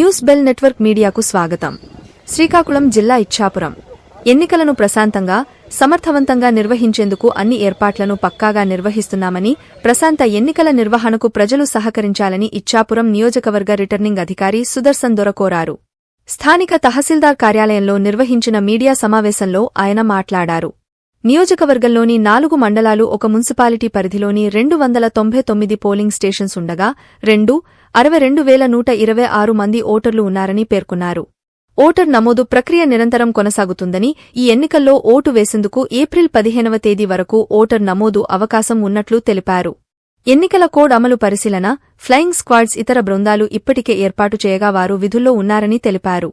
News bell network మీడియాకు స్వాగతం. శ్రీకాకుళం జిల్లా ఇచ్చాపురం. ఎన్నికలను ప్రశాంతంగా సమర్థవంతంగా నిర్వహించేందుకు అన్ని ఏర్పాట్లను పక్కాగా నిర్వహిస్తున్నామని ప్రశాంత ఎన్నికల నిర్వహణకు ప్రజలు సహకరించాలని ఇచ్చాపురం నియోజకవర్గ రిటర్నింగ్ అధికారి సుదర్శన్ దొర కోరారు. స్థానిక తహసీల్దార్ కార్యాలయంలో నిర్వహించిన మీడియా సమావేశంలో ఆయన మాట్లాడారు. నియోజకవర్గంలోని నాలుగు మండలాలు ఒక మున్సిపాలిటీ పరిధిలోని రెండు వందల తొంభై తొమ్మిది పోలింగ్ స్టేషన్స్ ఉండగా రెండు అరవై రెండు వేల నూట ఇరవై ఆరు మంది ఓటర్లు ఉన్నారని పేర్కొన్నారు. ఓటర్ నమోదు ప్రక్రియ నిరంతరం కొనసాగుతుందని ఈ ఎన్నికల్లో ఓటు వేసేందుకు ఏప్రిల్ పదిహేనవ తేదీ వరకు ఓటర్ నమోదు అవకాశం ఉన్నట్లు తెలిపారు. ఎన్నికల కోడ్ అమలు పరిశీలన ఫ్లయింగ్ స్క్వాడ్స్ ఇతర బృందాలు ఇప్పటికే ఏర్పాటు చేయగా వారు విధుల్లో ఉన్నారని తెలిపారు.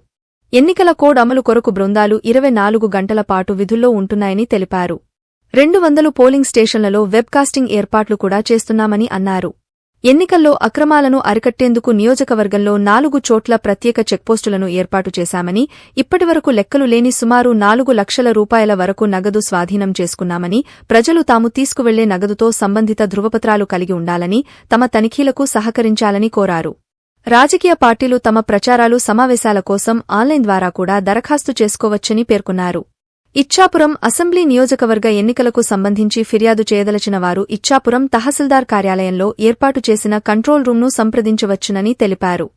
ఎన్నికల కోడ్ అమలు కొరకు బృందాలు ఇరవై నాలుగు గంటల పాటు విధుల్లో ఉంటున్నాయని తెలిపారు. రెండు వందలు పోలింగ్ స్టేషన్లలో వెబ్కాస్టింగ్ ఏర్పాట్లు కూడా చేస్తున్నామని అన్నారు. ఎన్నికల్లో అక్రమాలను అరికట్టేందుకు నియోజకవర్గంలో నాలుగు చోట్ల ప్రత్యేక చెక్పోస్టులను ఏర్పాటు చేశామని ఇప్పటివరకు లెక్కలు లేని సుమారు నాలుగు లక్షల రూపాయల వరకు నగదు స్వాధీనం చేసుకున్నామని ప్రజలు తాము తీసుకువెళ్ళే నగదుతో సంబంధిత ధృవపత్రాలు కలిగి ఉండాలని తమ తనిఖీలకు సహకరించాలని కోరారు. రాజకీయ పార్టీలు తమ ప్రచారాలు సమావేశాల కోసం ఆన్లైన్ ద్వారా కూడా దరఖాస్తు చేసుకోవచ్చని పేర్కొన్నారు. ఇచ్చాపురం అసెంబ్లీ నియోజకవర్గ ఎన్నికలకు సంబంధించి ఫిర్యాదు చేయదలచిన వారు ఇచ్చాపురం తహసీల్దార్ కార్యాలయంలో ఏర్పాటు చేసిన కంట్రోల్ రూంను సంప్రదించవచ్చునని తెలిపారు.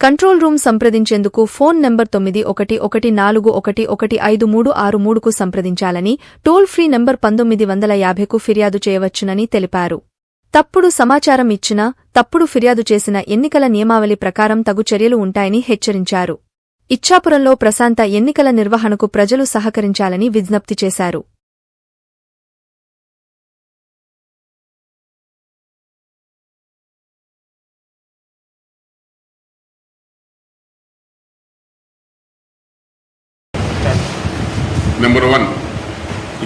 కంట్రోల్ రూమ్ సంప్రదించేందుకు ఫోన్ నంబర్ తొమ్మిది ఒకటి ఒకటి నాలుగు ఒకటి ఒకటి ఐదు మూడు ఆరు మూడుకు సంప్రదించాలని టోల్ ఫ్రీ నంబర్ పంతొమ్మిది వందల యాభైకు ఫిర్యాదు చేయవచ్చునని తెలిపారు. తప్పుడు సమాచారం ఇచ్చినా తప్పుడు ఫిర్యాదు చేసిన ఎన్నికల నియమావళి ప్రకారం తగు చర్యలు ఉంటాయని హెచ్చరించారు. ఇచ్చాపురంలో ప్రశాంత ఎన్నికల నిర్వహణకు ప్రజలు సహకరించాలని విజ్ఞప్తి చేశారు. నెంబర్ వన్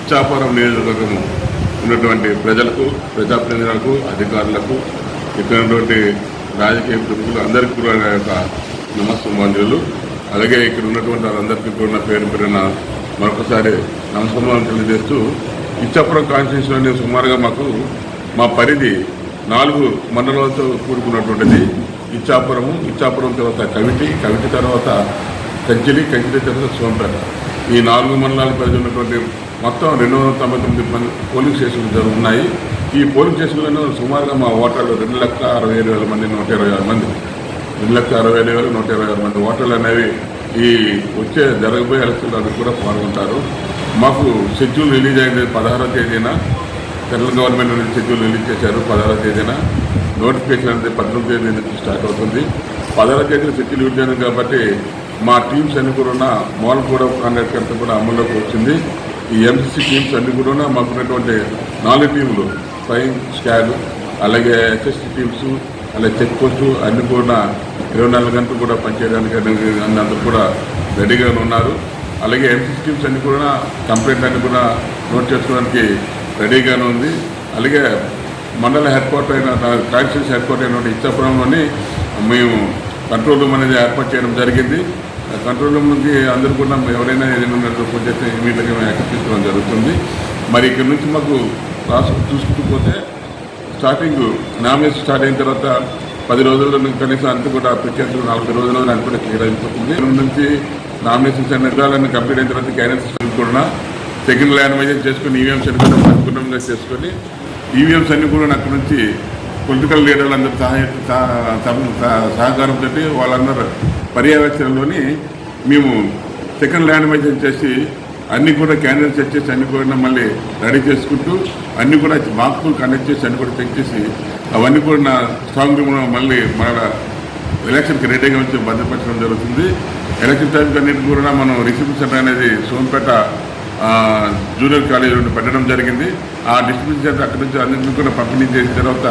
ఇచ్చాపురం నియోజకవర్గము ఉన్నటువంటి ప్రజలకు ప్రజాప్రతినిధులకు అధికారులకు ఇక్కడ ఉన్నటువంటి రాజకీయ ప్రముఖులు అందరికీ కూడా నా యొక్క నమస్సమాంజలు అలాగే ఇక్కడ ఉన్నటువంటి వాళ్ళందరికీ కూడా నా పేరు పేరున మరొకసారి నమస్కారం తెలియజేస్తూ ఇచ్చాపురం కాన్స్టిట్యూన్సీలోని సుమారుగా మాకు మా పరిధి నాలుగు మండలాలతో కూడుకున్నటువంటిది ఇచ్చాపురము ఇచ్చాపురం తర్వాత కవిటి కవిటి తర్వాత కంచిలి కంచిలి తర్వాత సోంపేట. ఈ నాలుగు మండలాల పరిధి ఉన్నటువంటి మొత్తం రెండు వందల తొంభై తొమ్మిది మంది పోలింగ్ స్టేషన్లు జరుగుతున్నాయి ఉన్నాయి. ఈ పోలింగ్ స్టేషన్లను సుమారుగా మా ఓటర్లు రెండు లక్షల అరవై ఏడు వేల మంది నూట ఇరవై ఆరు మంది రెండు లక్షల అరవై ఏడు వేల నూట ఇరవై ఆరు మంది ఓటర్లు అనేవి ఈ వచ్చే జరగబోయే ఎలక్షన్లో కూడా పాల్గొంటారు. మాకు షెడ్యూల్ రిలీజ్ అయింది పదహారో తేదీన. సెంట్రల్ గవర్నమెంట్ నుంచి షెడ్యూల్ రిలీజ్ చేశారు పదహారో తేదీన. నోటిఫికేషన్ అనేది పద్దెనిమిది తేదీ నుంచి స్టార్ట్ అవుతుంది. పదహారో తేదీన షెడ్యూల్ రిలీజ్ కాబట్టి మా టీమ్స్ అన్ని కూడా ఉన్న మోడల్ కూడా కాంట్రాక్ట్ అంతా కూడా అమల్లోకి వచ్చింది. ఈ ఎంసీసీ టీమ్స్ అన్ని కూడా మాకు ఉన్నటువంటి నాలుగు టీములు ఫ్లయింగ్ స్క్వాడ్ అలాగే ఎస్ఎస్టీ టీమ్స్ అలాగే చెక్ పోస్టు అన్ని కూడా ఇరవై నాలుగు గంటలు కూడా పనిచేయడానికి అందరూ కూడా రెడీగా ఉన్నారు. అలాగే ఎంసీసీ టీమ్స్ అన్ని కూడా కంప్లైంట్ అన్ని కూడా నోట్ చేసుకోవడానికి రెడీగానే ఉంది. అలాగే మండల హెడ్ క్వార్టర్ అయిన కాన్స్టిట్యూన్సీ హెడ్ క్వార్టర్ అయినటువంటి ఇచ్చాపురంలోని మేము కంట్రోల్ రూమ్ అనేది ఏర్పాటు చేయడం జరిగింది. కంట్రోల్ రూమ్ నుంచి అందరూ కూడా ఎవరైనా ఏదైనా ఉన్నట్టు కొంచెం ఇమీడియట్గా మేము యాక్సెప్ట్ తీసుకోవడం జరుగుతుంది. మరి ఇక్కడ నుంచి మాకు రాసు చూసుకుంటూ పోతే స్టార్టింగ్ నామినేషన్ స్టార్ట్ అయిన తర్వాత పది రోజుల్లో కనీసం అంతా కూడా అప్లికేషన్ నలభై రోజుల్లో అంత కూడా క్లియర్ అయిపోతుంది. నుంచి నామినేషన్స్ అన్ని విధాలన్నీ కంప్లీట్ అయిన తర్వాత క్యారెన్స్ కూడా సెకండ్ ల్యాండ్ చేసుకుని ఈవీఎంస్ అన్ని కూడా చేసుకొని ఈవీఎంస్ అన్ని కూడా అక్కడి నుంచి పొలిటికల్ లీడర్లు అందరూ సహకారంతో వాళ్ళందరూ పర్యవేక్షణలోని మేము సెకండ్ ల్యాండ్ చేసి అన్ని కూడా క్యాండిడేట్ చెక్ చేసి అన్ని కూడా మళ్ళీ రెడీ చేసుకుంటూ అన్ని కూడా మార్కులు కండక్ట్ చేసి అన్ని కూడా చెక్ చేసి అవన్నీ కూడా నా స్ట్రాంగ్ మళ్ళీ మన ఎలక్షన్కి రెడీగా ఉంచి భద్రపరచడం జరుగుతుంది. ఎలక్షన్ టైంకి అన్నిటి కూడా మనం రిసిప్షన్ సెంటర్ అనేది సోంపేట జూనియర్ కాలేజ్ నుండి పెట్టడం జరిగింది. ఆ డిస్ట్రిబ్యూషన్ సెంటర్ అక్కడి నుంచి అన్నింటినీ కూడా పంపిణీ చేసిన తర్వాత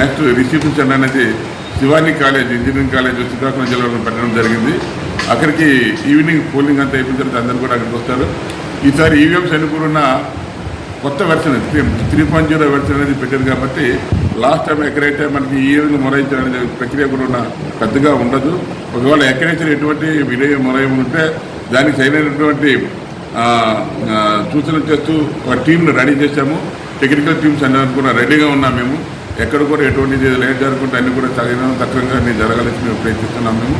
నెక్స్ట్ రిసెప్షన్ సెంటర్ అనేది Shivani college engineering college Srikakulam జిల్లాలో పెట్టడం జరిగింది. అక్కడికి ఈవినింగ్ పోలింగ్ అంతా అయిపోయిన తర్వాత అందరూ కూడా అక్కడికి వస్తారు. ఈసారి ఈవీఎంస్ అనుకున్న కూడా ఉన్న కొత్త version three three point zero version అనేది పెట్టారు కాబట్టి లాస్ట్ టైం ఎక్కడైతే మనకి ఈ విధంగా మొరాయించడం అనేది ప్రక్రియ కూడా పెద్దగా ఉండదు. ఒకవేళ ఎక్కడైతే ఎటువంటి వినయ మొరాయం ఉంటే దానికి సరైనటువంటి ఆ, సూచనలు చేస్తూ ఒక టీంను రెడీ చేశాము. టెక్నికల్ టీమ్స్ అన్నీ కూడా రెడీగా ఉన్నాం మేము. ఎక్కడ కూడా ఎటువంటి లేట్ జరగకుండా అన్ని కూడా తగిన తక్కువగా అన్ని జరగాలని మేము ప్రయత్నిస్తున్నాం మేము.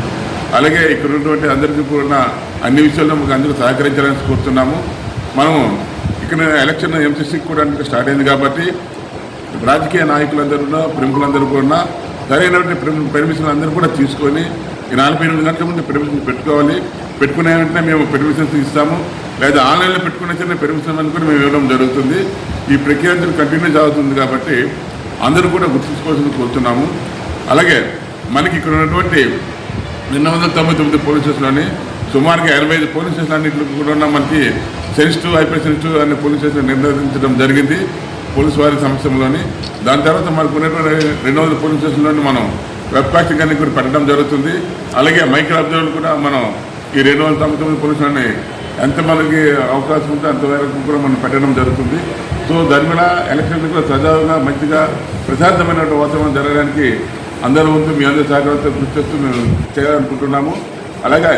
అలాగే ఇక్కడ ఉన్నటువంటి అందరికీ కూడా అన్ని విషయాల్లో మాకు అందరూ సహకరించాలని కోరుతున్నాము. మనము ఇక్కడ ఎలక్షన్ ఎంసీసీకి కూడా స్టార్ట్ అయింది కాబట్టి రాజకీయ నాయకులందరూ ప్రముఖులందరూ కూడా సరైనటువంటి పెర్మిషన్ అందరూ కూడా తీసుకొని ఈ నలభై ఎనిమిది గంటల ముందు పెర్మిషన్ పెట్టుకోవాలి. పెట్టుకునే వెంటనే మేము పెర్మిషన్స్ ఇస్తాము. లేదా ఆన్లైన్లో పెట్టుకునే చిన్న పెర్మిషన్ అని కూడా మేము ఇవ్వడం జరుగుతుంది. ఈ ప్రక్రియ కంటిన్యూ అవుతుంది కాబట్టి అందరూ కూడా గుర్తుంచుకోవాల్సింది కోరుతున్నాము. అలాగే మనకి ఇక్కడ ఉన్నటువంటి రెండు వందల తొంభై తొమ్మిది పోలీస్ స్టేషన్లోని సుమారుగా ఇరవై ఐదు పోలీస్ స్టేషన్ అన్నింటిలో కూడా మనకి సెన్సిటివ్ హైపర్ సెన్సిటివ్ అనే పోలీస్ స్టేషన్ నిర్ధారించడం జరిగింది పోలీసు వారి సంస్థలోని దాని తర్వాత మనకు ఉన్నటువంటి రెండు వందల పోలీస్ స్టేషన్లోని మనం వెబ్కాస్టింగ్ అనేది కూడా పెట్టడం జరుగుతుంది. అలాగే మైక్రో అబ్జర్వర్ కూడా మనం ఈ రెండు వందల తొంభై తొమ్మిది పోలీసులని ఎంత మనకి అవకాశం ఉంటే అంతవరకు కూడా మనం పెట్టడం జరుగుతుంది. సో దాని మీద ఎలక్షన్ కూడా సజావుగా మంచిగా ప్రశాంతమైన వాతావరణం జరగడానికి అందరూ ఉంటూ మీ అందరి సహకారంతో కృషి చేస్తూ మేము చేయాలనుకుంటున్నాము. అలాగే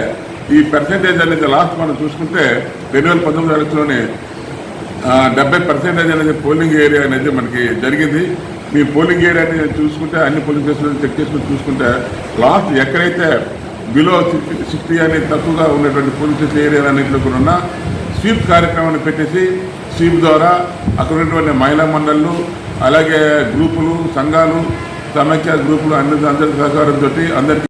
ఈ పర్సెంటేజ్ అనేది లాస్ట్ మనం చూసుకుంటే రెండు వేల పంతొమ్మిది ఎలక్షన్లోనే డెబ్బై పర్సెంటేజ్ అనేది పోలింగ్ ఏరియా అనేది మనకి జరిగింది. మీ పోలింగ్ ఏరియా అనేది చూసుకుంటే అన్ని పోలింగ్ స్టేషన్లు చెక్ చేసుకుని చూసుకుంటే లాస్ట్ ఎక్కడైతే బిలో సిక్స్టీ సిక్స్టీ అనేది తక్కువగా ఉన్నటువంటి పోలింగ్ స్టేషన్ ఏరియాలు అన్నింటిలో కూడా ఉన్న స్వీప్ కార్యక్రమాన్ని పెట్టేసి స్వీప్ ద్వారా అక్కడ ఉన్నటువంటి మహిళా మండళ్ళు అలాగే గ్రూపులు సంఘాలు సమాఖ్య గ్రూపులు అన్ని అందరి సహకారంతో అందరికీ